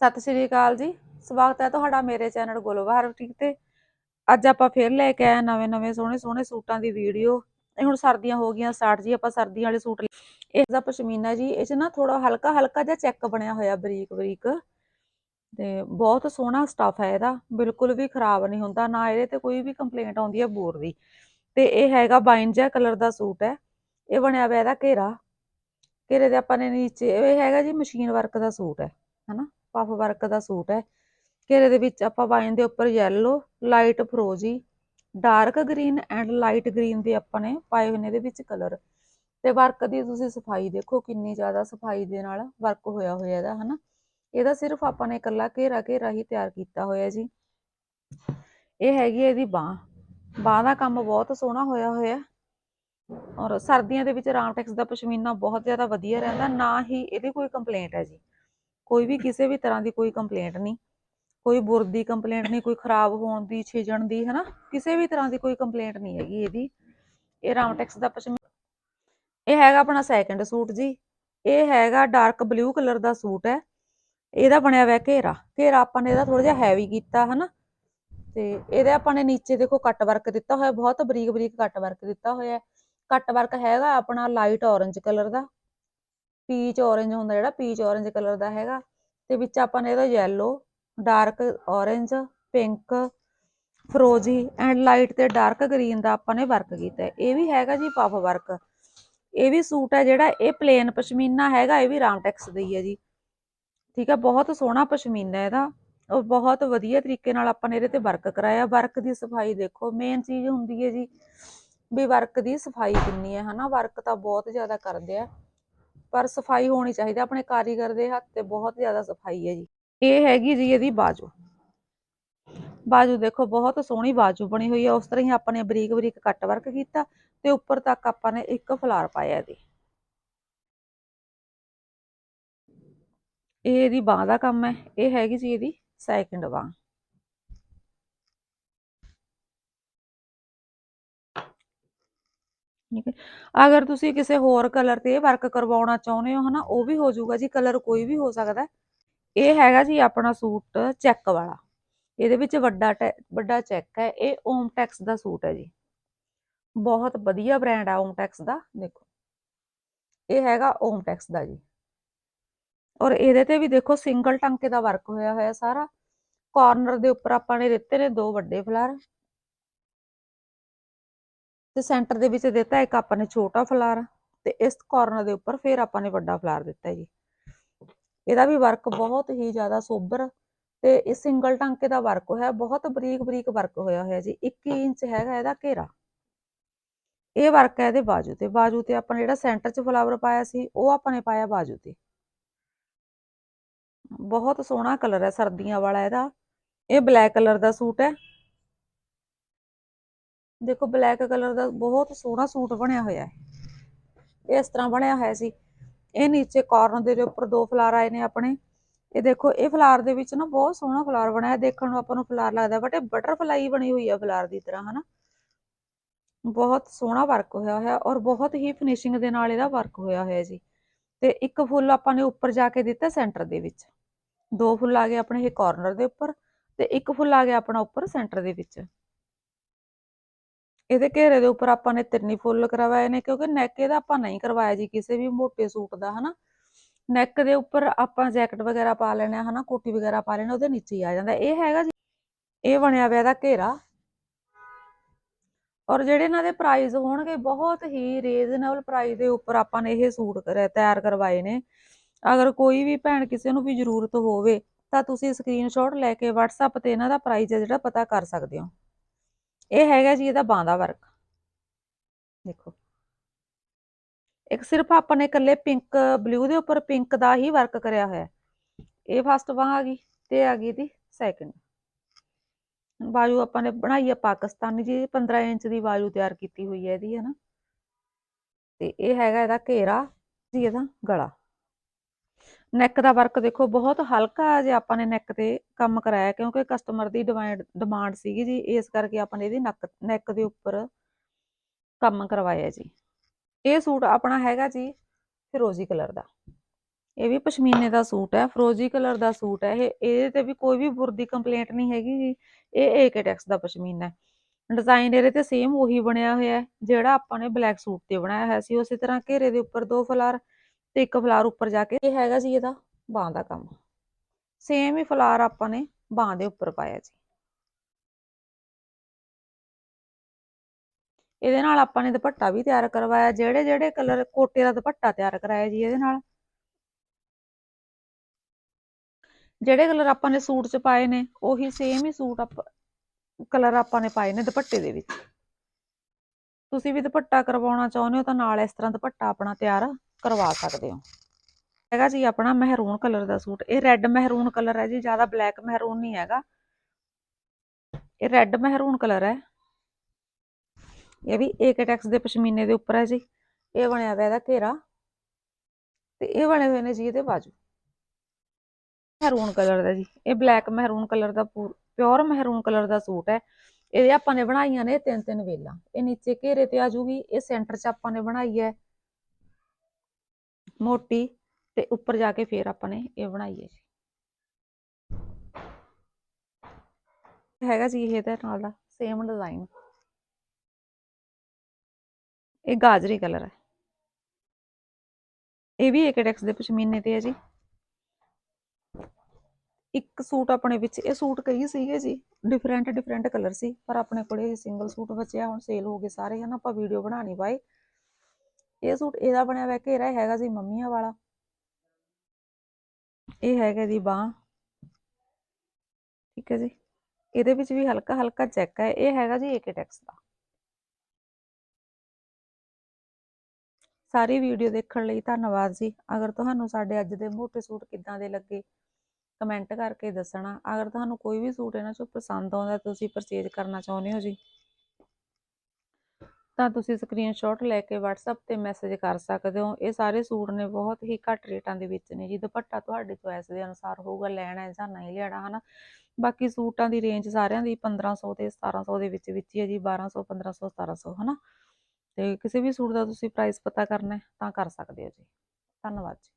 ਸਤਿ ਸ਼੍ਰੀ ਅਕਾਲ ਜੀ। ਸਵਾਗਤ ਹੈ ਤੁਹਾਡਾ ਮੇਰੇ ਚੈਨਲ ਗੁਲਬਾਰ ਬੁਟੀਕ ਤੇ। ਅੱਜ ਆਪਾਂ ਫੇਰ ਲੈ ਕੇ ਆਏ ਨਵੇਂ ਨਵੇਂ ਸੋਹਣੇ ਸੋਹਣੇ ਸੂਟਾਂ ਦੀ ਵੀਡੀਓ। ਇਹ ਹੁਣ ਸਰਦੀਆਂ ਹੋ ਗਈਆਂ, ਸਟਾਰਟ ਜੀ ਆਪਾਂ ਸਰਦੀਆਂ ਵਾਲੇ ਸੂਟ ਇਸ ਦਾ ਪਸ਼ਮੀਨਾ ਜੀ, ਇਹ ਚ ਨਾ ਥੋੜਾ ਹਲਕਾ ਹਲਕਾ ਜਿਹਾ ਚੈੱਕ ਬਣਿਆ ਹੋਇਆ ਬਰੀਕ ਬਰੀਕ। ਤੇ ਬਹੁਤ ਸੋਹਣਾ ਸਟਫ ਹੈ ਇਹਦਾ, ਬਿਲਕੁਲ ਵੀ ਖਰਾਬ ਨਹੀਂ ਹੁੰਦਾ, ਨਾ ਇਹਦੇ ਤੇ ਕੋਈ ਵੀ ਕੰਪਲੇਂਟ ਆਉਂਦੀ ਹੈ ਬੋਰ ਦੀ। ਤੇ ਇਹ ਹੈਗਾ ਬਾਈਨ ਜਿਹਾ ਕਲਰ ਦਾ ਸੂਟ ਹੈ। ਇਹ ਬਣਿਆ ਹੋਇਆ ਇਹਦਾ ਘੇਰਾ। ਘੇਰੇ ਦੇ ਆਪਾਂ ਨੇ ਨੀਚੇ, ਇਹ ਹੈਗਾ ਜੀ ਮਸ਼ੀਨ ਵਰਕ ਦਾ ਸੂਟ ਹੈ, ਹਨਾ? ਪਫ ਵਰਕ ਦਾ ਸੂਟ ਹੈ। ਘੇਰੇ ਦੇ ਵਿੱਚ ਆਪਾਂ ਵਾਈਨ ਦੇ ਉੱਪਰ yellow light ਫਰੋਜੀ dark green and light green ਦੇ ਆਪਾਂ ਨੇ ਪਾਏ ਹੋਏ ਨੇ ਇਹਦੇ ਵਿੱਚ ਕਲਰ ਤੇ ਵਰਕ ਦੀ ਤੁਸੀਂ ਸਫ਼ਾਈ ਦੇਖੋ ਕਿੰਨੀ ਜ਼ਿਆਦਾ ਸਫ਼ਾਈ ਦੇ ਨਾਲ ਵਰਕ ਹੋਇਆ ਹੋਇਆ ਇਹਦਾ, ਹਨਾ। ਇਹਦਾ ਸਿਰਫ ਆਪਾਂ ਨੇ ਇਕੱਲਾ ਘੇਰਾ ਘੇਰਾ ਹੀ ਤਿਆਰ ਕੀਤਾ ਹੋਇਆ ਜੀ। ਇਹ ਹੈਗੀ ਇਹਦੀ ਬਾਹ। ਬਾਹ ਦਾ ਕੰਮ ਬਹੁਤ ਸੋਹਣਾ ਹੋਇਆ ਹੋਇਆ। ਔਰ ਸਰਦੀਆਂ ਦੇ ਵਿੱਚ ਰਾਮਟੈਕਸ ਦਾ ਪਸ਼ਮੀਨਾ ਬਹੁਤ ਜ਼ਿਆਦਾ ਵਧੀਆ ਰਹਿੰਦਾ, ਨਾ ਹੀ ਇਹਦੀ ਕੋਈ ਕੰਪਲੇਂਟ ਹੈ ਜੀ। ਕੋਈ ਵੀ ਕਿਸੇ ਵੀ ਤਰ੍ਹਾਂ ਦੀ ਕੋਈ ਕੰਪਲੇਂਟ ਨਹੀਂ, ਕੋਈ ਬੁਰ ਦੀ ਕੰਪਲੇਂਟ ਨਹੀਂ, ਕੋਈ ਖਰਾਬ ਹੋਣ ਦੀ, ਛਿਜਣ ਦੀ, ਹਨਾ? ਕਿਸੇ ਵੀ ਤਰ੍ਹਾਂ ਦੀ ਕੋਈ ਕੰਪਲੇਂਟ ਨਹੀਂ ਹੈਗੀ ਇਹਦੀ। ਇਹ ਰਾਮਟੈਕਸ ਦਾ ਪਸ਼ਮੀਨਾ ਇਹ ਹੈਗਾ ਆਪਣਾ ਸੈਕੰਡ ਸੂਟ ਜੀ। ਇਹ ਹੈਗਾ ਡਾਰਕ ਬਲੂ ਕਲਰ ਦਾ ਸੂਟ ਹੈ। ਇਹਦਾ ਬਣਿਆ ਹੋਇਆ ਘੇਰਾ। ਘੇਰਾ ਆਪਾਂ ਨੇ ਇਹਦਾ ਥੋੜਾ ਜਿਹਾ ਹੈਵੀ ਕੀਤਾ, ਹਨਾ? ਤੇ ਇਹਦੇ ਆਪਾਂ ਨੇ ਨੀਚੇ ਦੇਖੋ ਕੱਟ ਵਰਕ ਦਿੱਤਾ ਹੋਇਆ, ਬਹੁਤ ਬਰੀਕ ਬਰੀਕ ਕੱਟ ਵਰਕ ਦਿੱਤਾ ਹੋਇਆ ਕੱਟ ਵਰਕ ਹੈਗਾ ਆਪਣਾ ਲਾਈਟ ਔਰੰਜ ਕਲਰ ਦਾ। ਪੀਚ ਔਰੰਜ ਹੁੰਦਾ ਜਿਹੜਾ ਪੀਚ ਔਰੰਜ ਕਲਰ ਦਾ ਹੈਗਾ, ਤੇ ਵਿੱਚ ਆਪਾਂ ਨੇ ਇਹਦਾ ਯੈਲੋ ਡਾਰਕ ਔਰੰਜ ਪਿੰਕ ਫਰੋਜੀ ਐਂਡ ਲਾਈਟ ਤੇ ਡਾਰਕ ਗ੍ਰੀਨ ਦਾ ਆਪਾਂ ਨੇ ਵਰਕ ਕੀਤਾ ਇਹ ਵੀ ਹੈਗਾ ਜੀ ਪਫ ਵਰਕ ਇਹ ਵੀ ਸੂਟ ਹੈ ਜਿਹੜਾ ਇਹ ਪਲੇਨ ਪਸ਼ਮੀਨਾ ਹੈਗਾ, ਇਹ ਵੀ ਰਾਮਟੈਕਸ ਦਾ ਹੀ ਹੈ ਜੀ। ਠੀਕ ਹੈ, ਬਹੁਤ ਸੋਹਣਾ ਪਸ਼ਮੀਨਾ ਇਹਦਾ। ਉਹ ਬਹੁਤ ਵਧੀਆ ਤਰੀਕੇ ਨਾਲ ਆਪਾਂ ਨੇ ਇਹਦੇ ਤੇ ਵਰਕ ਕਰਾਇਆ। ਵਰਕ ਦੀ ਸਫ਼ਾਈ ਦੇਖੋ ਮੇਨ ਚੀਜ਼ ਹੁੰਦੀ ਹੈ ਜੀ ਵੀ ਵਰਕ ਦੀ ਸਫ਼ਾਈ ਕਿੰਨੀ ਹੈ, ਹਨਾ? ਵਰਕ ਤਾਂ ਬਹੁਤ ਜ਼ਿਆਦਾ ਕਰਦੇ ਆ। ਪਰ ਸਫ਼ਾਈ ਹੋਣੀ ਚਾਹੀਦੀ ਆਪਣੇ ਕਾਰੀਗਰ ਦੇ ਹੱਥ ਤੇ ਬਹੁਤ ਜ਼ਿਆਦਾ ਸਫ਼ਾਈ ਹੈ ਜੀ। ਇਹ ਹੈਗੀ ਜੀ ਇਹਦੀ ਬਾਜੂ। ਬਾਜੂ ਦੇਖੋ, ਬਹੁਤ ਸੋਹਣੀ ਬਾਜੂ ਬਣੀ ਹੋਈ ਹੈ ਉਸ ਤਰ੍ਹਾਂ ਹੀ ਆਪਾਂ ਨੇ ਬਰੀਕ ਬਰੀਕ ਕੱਟ ਵਰਕ ਕੀਤਾ ਤੇ ਉੱਪਰ ਤੱਕ ਆਪਾਂ ਨੇ ਇੱਕ ਫਲਾਰ ਪਾਇਆ ਇਹਦੀ। ਇਹ ਇਹਦੀ ਬਾਹ ਦਾ ਕੰਮ ਹੈ, ਇਹ ਹੈਗੀ ਜੀ ਇਹਦੀ ਸੈਕਿੰਡ ਬਾਹ। ਠੀਕ ਅਗਰ ਤੁਸੀਂ ਕਿਸੇ ਹੋਰ ਕਲਰ ਤੇ ਵਰਕ ਕਰਵਾਉਣਾ ਚਾਹੁੰਦੇ ਹੋ, ਹਨਾ, ਉਹ ਵੀ ਹੋ ਜਾਊਗਾ ਜੀ ਕਲਰ ਕੋਈ ਵੀ ਹੋ ਸਕਦਾ ਇਹ ਹੈਗਾ ਜੀ ਆਪਣਾ ਸੂਟ ਚੈੱਕ ਵਾਲਾ। ਇਹਦੇ ਵਿੱਚ ਵੱਡਾ ਵੱਡਾ ਚੈੱਕ ਹੈ, ਇਹ ਓਮਟੈਕਸ ਦਾ ਸੂਟ ਹੈ ਜੀ। ਬਹੁਤ ਵਧੀਆ ਬ੍ਰਾਂਡ ਆ ਓਮਟੈਕਸ ਦਾ, ਦੇਖੋ। ਇਹ ਹੈਗਾ ਓਮਟੈਕਸ ਦਾ ਜੀ। ਔਰ ਇਹਦੇ ਤੇ ਵੀ ਦੇਖੋ ਸਿੰਗਲ ਟਾਂਕੇ ਦਾ ਵਰਕ ਹੋਇਆ ਹੋਇਆ ਸਾਰਾ। ਕਾਰਨਰ ਦੇ ਉੱਪਰ ਆਪਾਂ ਨੇ ਦਿੱਤੇ ਨੇ ਦੋ ਵੱਡੇ ਫਲਾਰ ਤੇ ਸੈਂਟਰ ਦੇ ਵਿੱਚ ਦਿੱਤਾ ਇੱਕ ਆਪਾਂ ਨੇ ਛੋਟਾ ਫਲਾਰ ਤੇ ਇਸ ਕਾਰਨਰ ਦੇ ਉੱਪਰ ਫਿਰ ਆਪਾਂ ਨੇ ਵੱਡਾ ਫਲਾਰ ਦਿੱਤਾ ਜੀ। ਇਹਦਾ ਵੀ ਵਰਕ ਬਹੁਤ ਹੀ ਜ਼ਿਆਦਾ ਸੋਬਰ ਤੇ ਇਹ ਸਿੰਗਲ ਟਾਂਕੇ ਦਾ ਵਰਕ ਹੋਇਆ, ਬਹੁਤ ਬਰੀਕ ਬਰੀਕ ਵਰਕ ਹੋਇਆ ਹੋਇਆ ਜੀ 21 ਇੰਚ ਹੈਗਾ ਇਹਦਾ ਘੇਰਾ। ਇਹ ਵਰਕ ਹੈ ਇਹਦੇ ਬਾਜੂ ਤੇ ਬਾਜੂ ਤੇ ਆਪਾਂ ਜਿਹੜਾ ਸੈਂਟਰ 'ਚ ਫਲਾਵਰ ਪਾਇਆ ਸੀ, ਉਹ ਆਪਾਂ ਨੇ ਪਾਇਆ ਬਾਜੂ ਤੇ। ਬਹੁਤ ਸੋਹਣਾ ਕਲਰ ਹੈ ਸਰਦੀਆਂ ਵਾਲਾ ਇਹਦਾ, ਇਹ ਬਲੈਕ ਕਲਰ ਦਾ ਸੂਟ ਹੈ। ਦੇਖੋ ਬਲੈਕ ਕਲਰ ਦਾ ਬਹੁਤ ਸੋਹਣਾ ਸੂਟ ਬਣਿਆ ਹੋਇਆ ਹੈ। ਇਸ ਤਰ੍ਹਾਂ ਬਣਿਆ ਹੋਇਆ ਸੀ। ਇਹ ਨੀਚੇ ਕਾਰਨਰ ਦੇ ਉੱਪਰ ਦੋ ਫਲਾਰ ਆਏ ਨੇ ਆਪਣੇ। ਇਹ ਦੇਖੋ, ਇਹ ਫਲਾਰ ਦੇ ਵਿੱਚ ਨਾ ਬਹੁਤ ਸੋਹਣਾ ਫਲਾਰ ਬਣਿਆ ਦੇਖਣ ਨੂੰ ਆਪਾਂ ਨੂੰ ਫਲਾਰ ਲੱਗਦਾ ਬਟ ਇਹ ਬਟਰਫਲਾਈ ਬਣੀ ਹੋਈ ਹੈ ਫਲਾਰ ਦੀ ਤਰ੍ਹਾਂ, ਹਨਾ। ਬਹੁਤ ਸੋਹਣਾ ਵਰਕ ਹੋਇਆ ਹੋਇਆ ਔਰ ਬਹੁਤ ਹੀ ਫਿਨਿਸ਼ਿੰਗ ਦੇ ਨਾਲ ਇਹਦਾ ਵਰਕ ਹੋਇਆ ਹੋਇਆ ਜੀ। ਤੇ ਇੱਕ ਫੁੱਲ ਆਪਾਂ ਨੇ ਉੱਪਰ ਜਾ ਕੇ ਦਿੱਤਾ ਸੈਂਟਰ ਦੇ ਵਿੱਚ। ਦੋ ਫੁੱਲ ਆ ਗਏ ਆਪਣੇ ਇਹ ਕਾਰਨਰ ਦੇ ਉੱਪਰ ਤੇ ਇੱਕ ਫੁੱਲ ਆ ਗਿਆ ਆਪਣਾ ਉੱਪਰ ਸੈਂਟਰ ਦੇ ਵਿੱਚ। ਇਹਦੇ ਘੇਰੇ ਦੇ ਉੱਪਰ ਆਪਾਂ ਨੇ ਤਿੰਨੀ ਫੁੱਲ ਕਰਵਾਏ ਨੇ, ਕਿਉਂਕਿ ਨੈਕ ਇਹਦਾ ਆਪਾਂ ਨਹੀਂ ਕਰਵਾਇਆ ਜੀ ਕਿਸੇ ਵੀ ਮੋਟੇ ਸੂਟ ਦਾ, ਹਨਾ? ਨੈਕ ਦੇ ਉੱਪਰ ਆਪਾਂ ਜੈਕਟ ਵਗੈਰਾ ਪਾ ਲੈਣਾ, ਹਨਾ? ਕੋਟੀ ਵਗੈਰਾ ਪਾ ਲੈਣਾ, ਉਹਦੇ ਨੀਚੇ ਆ ਜਾਂਦਾ। ਇਹ ਹੈਗਾ ਜੀ, ਇਹ ਬਣਿਆ ਹੋਇਆ ਇਹਦਾ ਘੇਰਾ। ਔਰ ਜਿਹੜੇ ਇਹਨਾਂ ਦੇ ਪ੍ਰਾਈਸ ਹੋਣਗੇ, ਬਹੁਤ ਹੀ ਰੀਜ਼ਨੇਬਲ ਪ੍ਰਾਈਸ ਦੇ ਉੱਪਰ ਆਪਾਂ ਨੇ ਇਹ ਸੂਟ ਤਿਆਰ ਕਰਵਾਏ ਨੇ। ਅਗਰ ਕੋਈ ਵੀ ਭੈਣ ਕਿਸੇ ਨੂੰ ਵੀ ਜ਼ਰੂਰਤ ਹੋਵੇ, ਤਾਂ ਤੁਸੀਂ ਸਕਰੀਨਸ਼ਾਟ ਲੈ ਕੇ WhatsApp ਤੇ ਇਹਨਾਂ ਦਾ ਪ੍ਰਾਈਸ ਜਿਹੜਾ ਪਤਾ ਕਰ ਸਕਦੇ ਹੋ। ਇਹ ਹੈਗਾ ਜੀ ਇਹਦਾ ਬਾਂਹ ਦਾ ਵਰਕ। ਦੇਖੋ। ਇੱਕ ਸਿਰਫ ਆਪਾਂ ਨੇ ਇਕੱਲੇ ਪਿੰਕ, ਬਲੂ ਦੇ ਉੱਪਰ ਪਿੰਕ ਦਾ ਹੀ ਵਰਕ ਕਰਿਆ ਹੋਇਆ। ਇਹ ਫਸਟ ਬਾਂਹ ਆ ਗਈ ਤੇ ਆ ਗਈ ਦੀ ਸੈਕਿੰਡ ਬਾਜੂ ਆਪਾਂ ਨੇ ਬਣਾਈ ਹੈ ਪਾਕਿਸਤਾਨੀ ਜੀ 15 ਇੰਚ ਦੀ ਬਾਜੂ ਤਿਆਰ ਕੀਤੀ ਹੋਈ ਹੈ ਇਹਦੀ ਹੈ ਨਾ ਤੇ ਇਹ ਹੈਗਾ ਇਹਦਾ ਘੇਰਾ ਜੀ ਇਹਦਾ ਗਲਾ। ਨੈਕ ਦਾ ਵਰਕ ਦੇਖੋ, ਬਹੁਤ ਹਲਕਾ ਜੇ ਆਪਾਂ ਨੇ ਨੈਕ ਤੇ ਕੰਮ ਕਰਾਇਆ, ਕਿਉਂਕਿ ਕਸਟਮਰ ਦੀ ਡਿਮਾਂਡ ਡਿਮਾਂਡ ਸੀਗੀ ਜੀ, ਇਸ ਕਰਕੇ ਆਪਾਂ ਨੇ ਇਹਦੀ ਨੱਕ ਨੈਕ ਦੇ ਉੱਪਰ ਕੰਮ ਕਰਵਾਇਆ ਜੀ। ਇਹ ਸੂਟ ਆਪਣਾ ਹੈਗਾ ਜੀ ਫਿਰੋਜ਼ੀ ਕਲਰ ਦਾ। ਇਹ ਵੀ ਪਸ਼ਮੀਨੇ ਦਾ ਸੂਟ ਹੈ, ਫਿਰੋਜ਼ੀ ਕਲਰ ਦਾ ਸੂਟ ਹੈ, ਇਹ, ਇਹਦੇ ਤੇ ਵੀ ਕੋਈ ਵੀ ਬੁਰਦੀ ਕੰਪਲੇਂਟ ਨਹੀਂ ਹੈਗੀ ਜੀ, ਇਹ ਏਕਟੈਕਸ ਦਾ ਪਸ਼ਮੀਨਾ ਹੈ। ਡਿਜ਼ਾਈਨ ਇਹਦੇ ਤੇ ਸੇਮ ਉਹੀ ਬਣਿਆ ਹੋਇਆ ਹੈ, ਜਿਹੜਾ ਆਪਾਂ ਨੇ ਬਲੈਕ ਸੂਟ ਤੇ ਬਣਾਇਆ ਹੋਇਆ ਸੀ, ਉਸੇ ਤਰ੍ਹਾਂ ਘੇਰੇ ਦੇ ਉੱਪਰ ਦੋ ਫਲਾਰ ਤੇ ਇੱਕ ਫਲਾਰ ਉੱਪਰ ਜਾ ਕੇ, ਇਹ ਹੈਗਾ ਜੀ ਇਹਦਾ ਬਾਂਹ ਦਾ ਕੰਮ। ਸੇਮ ਹੀ ਫਲਾਰ ਆਪਾਂ ਨੇ ਬਾਂਹ ਦੇ ਉੱਪਰ ਪਾਇਆ ਜੀ ਇਹਦੇ ਨਾਲ ਆਪਾਂ ਨੇ ਦੁਪੱਟਾ ਵੀ ਤਿਆਰ ਕਰਵਾਇਆ, ਜਿਹੜੇ ਜਿਹੜੇ ਕਲਰ ਕੋਟੇ ਦਾ ਦੁਪੱਟਾ ਤਿਆਰ ਕਰਾਇਆ ਜੀ ਇਹਦੇ ਨਾਲ। ਜਿਹੜੇ ਕਲਰ ਆਪਾਂ ਨੇ ਸੂਟ 'ਚ ਪਾਏ ਨੇ, ਉਹੀ ਸੇਮ ਹੀ ਸੂਟ ਆਪਾਂ, ਕਲਰ ਆਪਾਂ ਨੇ ਪਾਏ ਨੇ ਦੁਪੱਟੇ ਦੇ ਵਿੱਚ। ਤੁਸੀਂ ਵੀ ਦੁਪੱਟਾ ਕਰਵਾਉਣਾ ਚਾਹੁੰਦੇ ਹੋ ਤਾਂ ਨਾਲ ਇਸ ਤਰ੍ਹਾਂ ਦੁਪੱਟਾ ਆਪਣਾ ਤਿਆਰ ਕਰਵਾ ਸਕਦੇ ਹੋ। ਹੈਗਾ ਜੀ ਆਪਣਾ ਮਹਿਰੂਨ ਕਲਰ ਦਾ ਸੂਟ। ਇਹ ਰੈੱਡ ਮਹਿਰੂਨ ਕਲਰ ਹੈ ਜੀ, ਜ਼ਿਆਦਾ ਬਲੈਕ ਮਹਿਰੂਨ ਨਹੀਂ ਹੈਗਾ। ਇਹ ਰੈੱਡ ਮਹਿਰੂਨ ਕਲਰ ਹੈ। ਇਹ ਵੀ ਏਕਟੈਕਸ ਦੇ ਪਸ਼ਮੀਨੇ ਦੇ ਉੱਪਰ ਹੈ ਜੀ। ਇਹ ਬਣਿਆ ਹੋਇਆ ਇਹਦਾ ਘੇਰਾ। ਤੇ ਇਹ ਬਣੇ ਹੋਏ ਨੇ ਜੀ ਇਹਦੇ ਬਾਜੂ। ਮਹਿਰੂਨ ਕਲਰ ਦਾ ਜੀ। ਇਹ ਬਲੈਕ ਮਹਿਰੂਨ ਕਲਰ ਦਾ ਪਿਓਰ ਮਹਿਰੂਨ ਕਲਰ ਦਾ ਸੂਟ ਹੈ। ਇਹਦੇ ਆਪਾਂ ਨੇ ਬਣਾਈਆਂ ਨੇ ਤਿੰਨ ਤਿੰਨ ਵੇਲਾਂ। ਇਹ ਨੀਚੇ ਘੇਰੇ ਤੇ ਆ ਜੂਗੀ। ਇਹ ਸੈਂਟਰ 'ਚ ਆਪਾਂ ਨੇ ਬਣਾਈ ਹੈ। ਮੋਟੀ ਤੇ ਉੱਪਰ ਜਾ ਕੇ ਫੇਰ ਆਪਾਂ ਨੇ ਇਹ ਬਣਾਈ ਹੈ ਜੀ। ਹੈਗਾ ਜੀ ਇਹ ਇਹਦੇ ਨਾਲ ਦਾ ਸੇਮ ਡਿਜ਼ਾਈਨ ਇਹ ਗਾਜਰੀ ਕਲਰ ਹੈ। ਇਹ ਵੀ ਏਕਟੈਕਸ ਦੇ ਪਸ਼ਮੀਨੇ ਤੇ ਹੈ ਜੀ। ਇੱਕ ਸੂਟ ਆਪਣੇ ਵਿੱਚ, ਇਹ ਸੂਟ ਕਈ ਸੀਗੇ ਜੀ ਡਿਫਰੈਂਟ ਡਿਫਰੈਂਟ ਕਲਰ ਸੀ, ਪਰ ਆਪਣੇ ਕੋਲੇ ਸਿੰਗਲ ਸੂਟ ਬਚਿਆ, ਹੁਣ ਸੇਲ ਹੋ ਗਏ ਸਾਰੇ, ਹਨ, ਆਪਾਂ ਵੀਡੀਓ ਬਣਾ ਨਹੀਂ ਪਾਏ। ਇਹ ਸੂਟ ਇਹਦਾ ਬਣਿਆ ਹੋਇਆ ਘੇਰਾ ਹੈਗਾ ਜੀ ਮੰਮੀਆਂ ਵਾਲਾ। ਇਹ ਹੈਗਾ ਦੀ ਬਾਹ। ਠੀਕ ਹੈ ਜੀ। ਇਹਦੇ ਵਿੱਚ ਵੀ ਹਲਕਾ ਹਲਕਾ ਚੈੱਕ ਹੈ। ਇਹ ਹੈਗਾ ਜੀ ਏਕਟੈਕਸ ਦਾ। ਸਾਰੀ ਵੀਡੀਓ ਦੇਖਣ ਲਈ ਧੰਨਵਾਦ ਜੀ। ਅਗਰ ਤੁਹਾਨੂੰ ਸਾਡੇ ਅੱਜ ਦੇ ਮੋਟੇ ਸੂਟ ਕਿੱਦਾਂ ਦੇ ਲੱਗੇ ਕਮੈਂਟ ਕਰਕੇ ਦੱਸਣਾ। ਅਗਰ ਤੁਹਾਨੂੰ ਕੋਈ ਵੀ ਸੂਟ ਇਹਨਾਂ ਚੋਂ ਪਸੰਦ ਆਉਂਦਾ ਤੁਸੀਂ ਪਰਚੇਜ ਕਰਨਾ ਚਾਹੁੰਦੇ ਹੋ ਜੀ। ਤਾਂ ਤੁਸੀਂ ਸਕਰੀਨਸ਼ਾਟ ਲੈ ਕੇ WhatsApp ਤੇ ਮੈਸੇਜ ਕਰ ਸਕਦੇ ਹੋ। ਇਹ ਸਾਰੇ ਸੂਟ ਨੇ ਬਹੁਤ ਹੀ ਘੱਟ ਰੇਟਾਂ ਦੇ ਵਿੱਚ ਨੇ। ਜੀ ਦੁਪੱਟਾ ਤੁਹਾਡੇ ਚੋਇਸ ਦੇ ਅਨੁਸਾਰ ਹੋਊਗਾ, ਲੈਣਾ ਹੈ ਜਾਂ ਨਹੀਂ ਲੈਣਾ, ਹਨਾ? ਬਾਕੀ ਸੂਟਾਂ ਦੀ ਰੇਂਜ ਸਾਰਿਆਂ ਦੀ 1500 ਤੇ 1700 ਦੇ ਵਿੱਚ ਵਿੱਚ ਹੀ ਹੈ ਜੀ। 1200 1500 1700 ਹਨਾ? ਤੇ ਕਿਸੇ ਵੀ ਸੂਟ ਦਾ ਤੁਸੀਂ ਪ੍ਰਾਈਸ ਪਤਾ ਕਰਨਾ ਹੈ ਤਾਂ ਕਰ ਸਕਦੇ ਹੋ ਜੀ। ਧੰਨਵਾਦ ਜੀ।